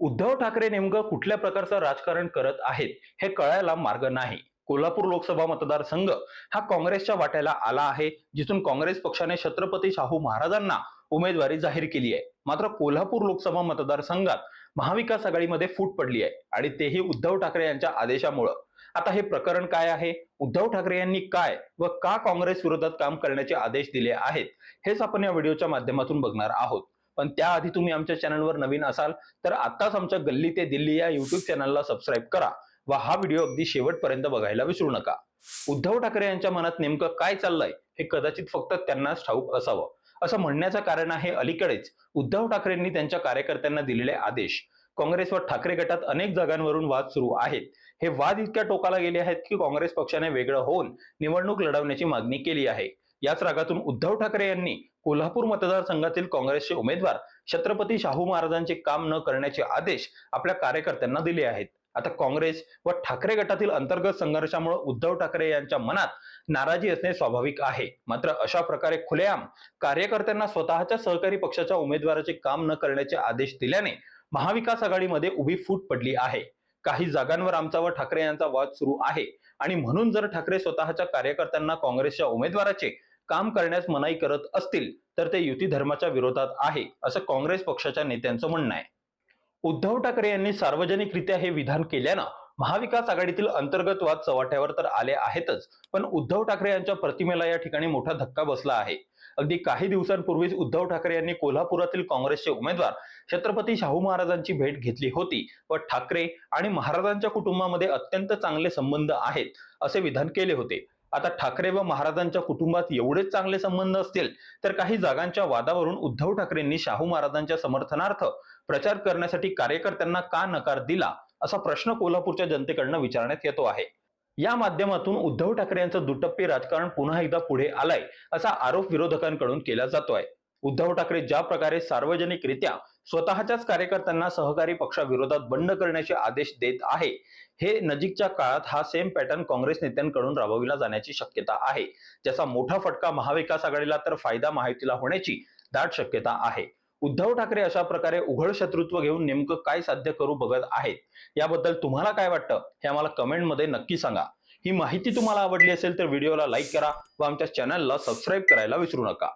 उद्धव ठाकरे नेमकं कुठल्या प्रकारचं राजकारण करत आहेत हे कळायला मार्ग नाही. कोल्हापूर लोकसभा मतदारसंघ हा काँग्रेसच्या वाट्याला आला आहे जिथून काँग्रेस पक्षाने छत्रपती शाहू महाराजांना उमेदवारी जाहीर केली आहे. मात्र कोल्हापूर लोकसभा मतदारसंघात महाविकास आघाडीमध्ये फूट पडली आहे आणि तेही उद्धव ठाकरे यांच्या आदेशामुळं. आता हे प्रकरण काय आहे? उद्धव ठाकरे यांनी काय व का काँग्रेस विरोधात काम करण्याचे आदेश दिले आहेत? हेच आपण या व्हिडिओच्या माध्यमातून बघणार आहोत. पण त्याआधी तुम्ही आमच्या चॅनलवर नवीन असाल तर आत्ताच आमच्या गल्ली ते दिल्ली या युट्यूब चॅनलला सबस्क्राईब करा व हा व्हिडिओ अगदी शेवटपर्यंत बघायला विसरू नका. उद्धव ठाकरे यांच्या मनात नेमकं काय चाललंय हे कदाचित फक्त त्यांनाच ठाऊक असावं. असं म्हणण्याचं कारण आहे अलीकडेच उद्धव ठाकरेंनी त्यांच्या कार्यकर्त्यांना दिलेले आदेश. काँग्रेस व ठाकरे गटात अनेक जागांवरून वाद सुरू आहेत. हे वाद इतक्या टोकाला गेले आहेत की काँग्रेस पक्षाने वेगळं होऊन निवडणूक लढवण्याची मागणी केली आहे. याच रागातून उद्धव ठाकरे यांनी कोल्हापूर मतदारसंघातील काँग्रेसचे उमेदवार छत्रपती शाहू महाराजांचे काम न करण्याचे आदेश आपल्या कार्यकर्त्यांना दिले आहेत. आता काँग्रेस व ठाकरे गटातील अंतर्गत संघर्षामुळे उद्धव ठाकरे यांच्या मनात नाराजी असणे स्वाभाविक आहे. मात्र अशा प्रकारे खुलेआम कार्यकर्त्यांना स्वतःच्या सहकारी पक्षाच्या उमेदवाराचे काम न करण्याचे आदेश दिल्याने महाविकास आघाडीमध्ये उभी फूट पडली आहे. काही जागांवर आमचा व ठाकरे यांचा वाद सुरू आहे. आणि म्हणून जर ठाकरे स्वतःच्या कार्यकर्त्यांना काँग्रेसच्या उमेदवाराचे काम करण्यास मनाई करत असतील तर ते युती धर्माच्या विरोधात आहे असं काँग्रेस पक्षाच्या नेत्यांचं म्हणणं आहे. उद्धव ठाकरे यांनी सार्वजनिकरित्या हे विधान केल्यानं महाविकास आघाडीतील अंतर्गत वाद चव्हाट्यावर तर आले आहेतच पण उद्धव ठाकरे यांच्या प्रतिमेला या ठिकाणी मोठा धक्का बसला आहे. अगदी काही दिवसांपूर्वीच उद्धव ठाकरे यांनी कोल्हापुरातील काँग्रेसचे उमेदवार छत्रपती शाहू महाराजांची भेट घेतली होती व ठाकरे आणि महाराजांच्या कुटुंबामध्ये अत्यंत चांगले संबंध आहेत असे विधान केले होते. आता ठाकरे व महाराजांच्या कुटुंबात एवढेच चांगले संबंध असतील तर काही जागांच्या वादावरून उद्धव ठाकरेंनी शाहू महाराजांच्या समर्थनार्थ प्रचार करण्यासाठी कार्यकर्त्यांना का नकार दिला असा प्रश्न कोल्हापूरच्या जनतेकडनं विचारण्यात येतो आहे. या माध्यमातून उद्धव ठाकरे यांचं दुटप्पी राजकारण पुन्हा एकदा पुढे आलाय असा आरोप विरोधकांकडून केला जातोय. उद्धव ठाकरे ज्या प्रकारे सार्वजनिकरित्या स्वतःच्याच कार्यकर्त्यांना सहकारी पक्षाविरोधात बंड करण्याचे आदेश देत आहे हे नजीकच्या काळात हा सेम पॅटर्न काँग्रेस नेत्यांकडून राबविला जाण्याची शक्यता आहे. ज्याचा मोठा फटका महाविकास आघाडीला तर फायदा महायुतीला होण्याची दाट शक्यता आहे. उद्धव ठाकरे अशा प्रकारे उघड शत्रुत्व घेऊन नेमकं काय साध्य करू बघत आहेत याबद्दल तुम्हाला काय वाटतं हे आम्हाला कमेंटमध्ये नक्की सांगा. ही माहिती तुम्हाला आवडली असेल तर व्हिडिओला लाईक करा व आमच्या चॅनलला सबस्क्राईब करायला विसरू नका.